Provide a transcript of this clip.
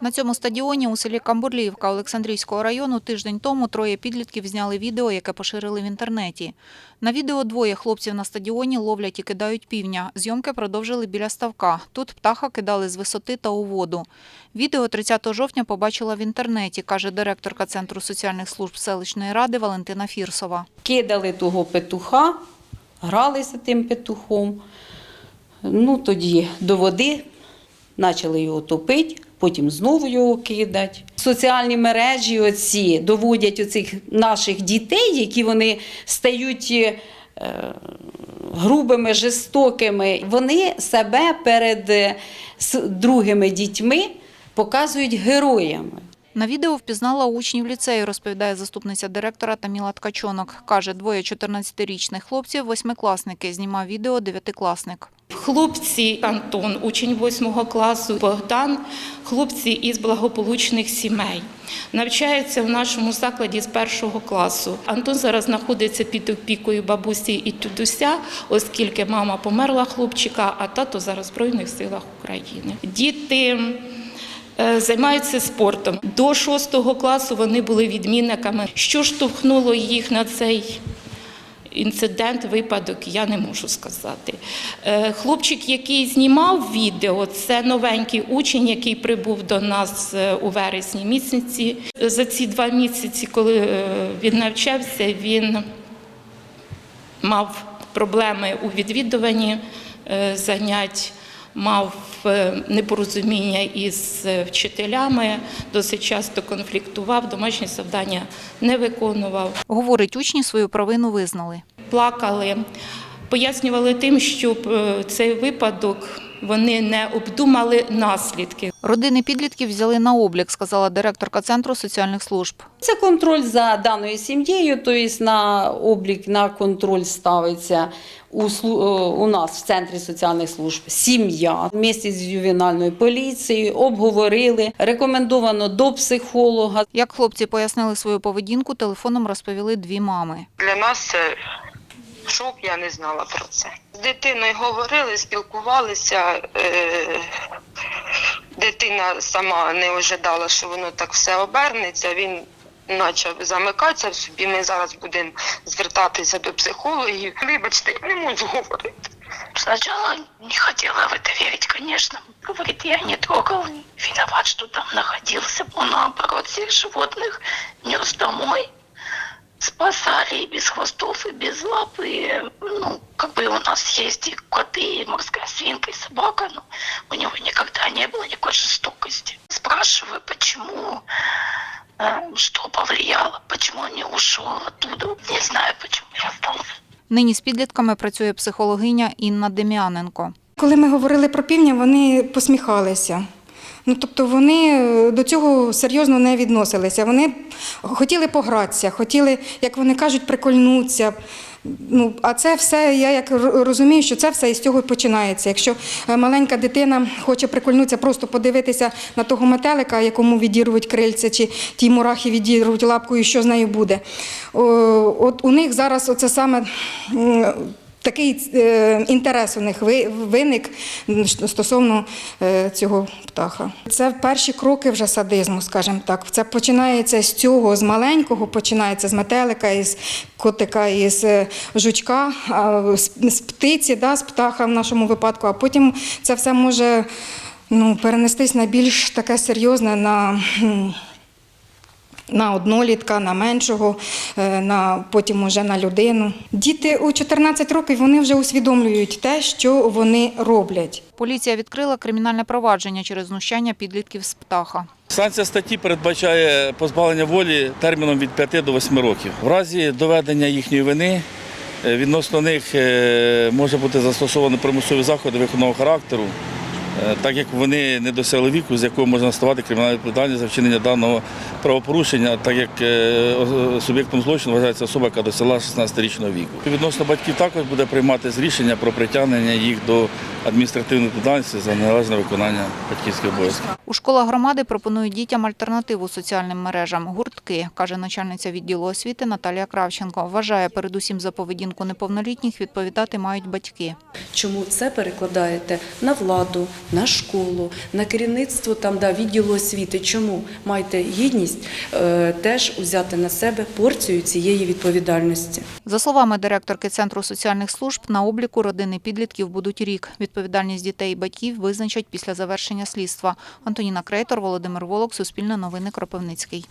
На цьому стадіоні у селі Камбурліївка Олександрійського району тиждень тому троє підлітків зняли відео, яке поширили в інтернеті. На відео двоє хлопців на стадіоні ловлять і кидають півня. Зйомки продовжили біля ставка. Тут птаха кидали з висоти та у воду. Відео 30 жовтня побачила в інтернеті, каже директорка Центру соціальних служб селищної ради Валентина Фірсова. Кидали того петуха, гралися тим петухом. Ну, тоді до води почали його топити, потім знову його кидати. Соціальні мережі оці доводять оцих наших дітей, які вони стають е, грубими, жорстокими. Вони себе перед е, другими дітьми показують героями. На відео впізнала учнів ліцею, розповідає заступниця директора Таміла Ткачонок. Каже, двоє 14-річних хлопців – восьмикласники. Знімав відео дев'ятикласник. Хлопці Антон, учень 8 класу, Богдан, хлопці із благополучних сімей. Навчаються в нашому закладі з першого класу. Антон зараз знаходиться під опікою бабусі і дідуся, оскільки мама померла хлопчика, а тато зараз в Збройних силах України. Діти е, займаються спортом. До 6 класу вони були відмінниками. Що штовхнуло їх на цей інцидент, випадок, я не можу сказати. Е, Хлопчик, який знімав відео, це новенький учень, який прибув до нас е, у вересні місяці. За ці два місяці, коли е, він навчався, він мав проблеми у відвідуванні занять. Мав е, непорозуміння із е, вчителями, досить часто конфліктував, домашні завдання не виконував Говорить, учні свою провину визнали. плакали, пояснювали тим, що е, цей випадок вони не обдумали наслідки. Родини підлітків взяли на облік, сказала директорка Центру соціальних служб. Це контроль за даною сім'єю, тобто на облік, на контроль ставиться у, е, у нас в Центрі соціальних служб сім'я. Місті з ювенальною поліцією обговорили, рекомендовано до психолога. Як хлопці пояснили свою поведінку, телефоном розповіли дві мами. Для нас це шок, я не знала про це. З дитиною говорили, спілкувалися. Е- дитина сама не ожидала, що воно так все обернеться. Він почав замикатися в собі. Ми зараз будемо звертатися до психологів. Вибачте, я не можу говорити. Сначала не хотела в это верить, конечно. Говорит, я не трогал, виноват, что там находился. Он, наоборот, всех животных нес домой. Спасали и без хвостов, и без лап. И, ну, как бы у нас есть и коты, и морская свинка, и собака. Но у него никогда не было никакой жестокости. Спрашиваю, почему, э, что повлияло, почему он не ушел оттуда. Не знаю, почему я остался. Нині з підлітками працює психологиня Інна Дем'яненко. Коли ми говорили про півня, вони посміхалися. Ну, тобто вони е, до цього серйозно не відносилися. Вони хотіли погратися, хотіли, як вони кажуть, прикольнутися. Ну, а це все, я як розумію, що це все із цього починається. Якщо е, маленька дитина хоче прикольнутися, просто подивитися на того метелика, якому відірвуть крильце, чи тій мурахи відірвуть лапкою, що з нею буде. От у них зараз оце саме. Такий е, інтерес у них ви- виник стосовно е, цього птаха. Це перші кроки вже садизму, скажімо так. Це починається з цього, з маленького, починається з метелика, із котика, із е, жучка, з птиці, да, з птаха в нашому випадку, а потім це все може ну, перенестись на більш таке серйозне, на. На однолітка, на меншого, е, на, потім уже на людину. Діти у 14 років вони вже усвідомлюють те, що вони роблять. Поліція відкрила кримінальне провадження через знущання підлітків з птаха. Санкція статті передбачає позбавлення волі терміном від 5 до 8 років. В разі доведення їхньої вини е, відносно них е, може бути застосовано примусові заходи виховного характеру, так як вони не досягли віку, з якого можна ставати кримінальну відповідальність за вчинення даного правопорушення, так як е, суб'єктом злочину вважається особа, яка досягла 16-річного віку. Відносно батьків також буде прийматися рішення про притягнення їх до Адміністративну відповідальності за неналежне виконання батьківських обов'язків. У школах громади пропонують дітям альтернативу соціальним мережам гуртки, каже начальниця відділу освіти Наталія Кравченко. Вважає, передусім за поведінку неповнолітніх відповідати мають батьки. Чому це перекладаєте на владу, на школу, на керівництво там да відділу освіти? Чому маєте гідність е, теж взяти на себе порцію цієї відповідальності? За словами директорки центру соціальних служб, на обліку родини підлітків будуть рік відповідальність дітей і батьків визначать після завершення слідства. Антоніна Крейтор, Володимир Волок, Суспільне новини, Кропивницький.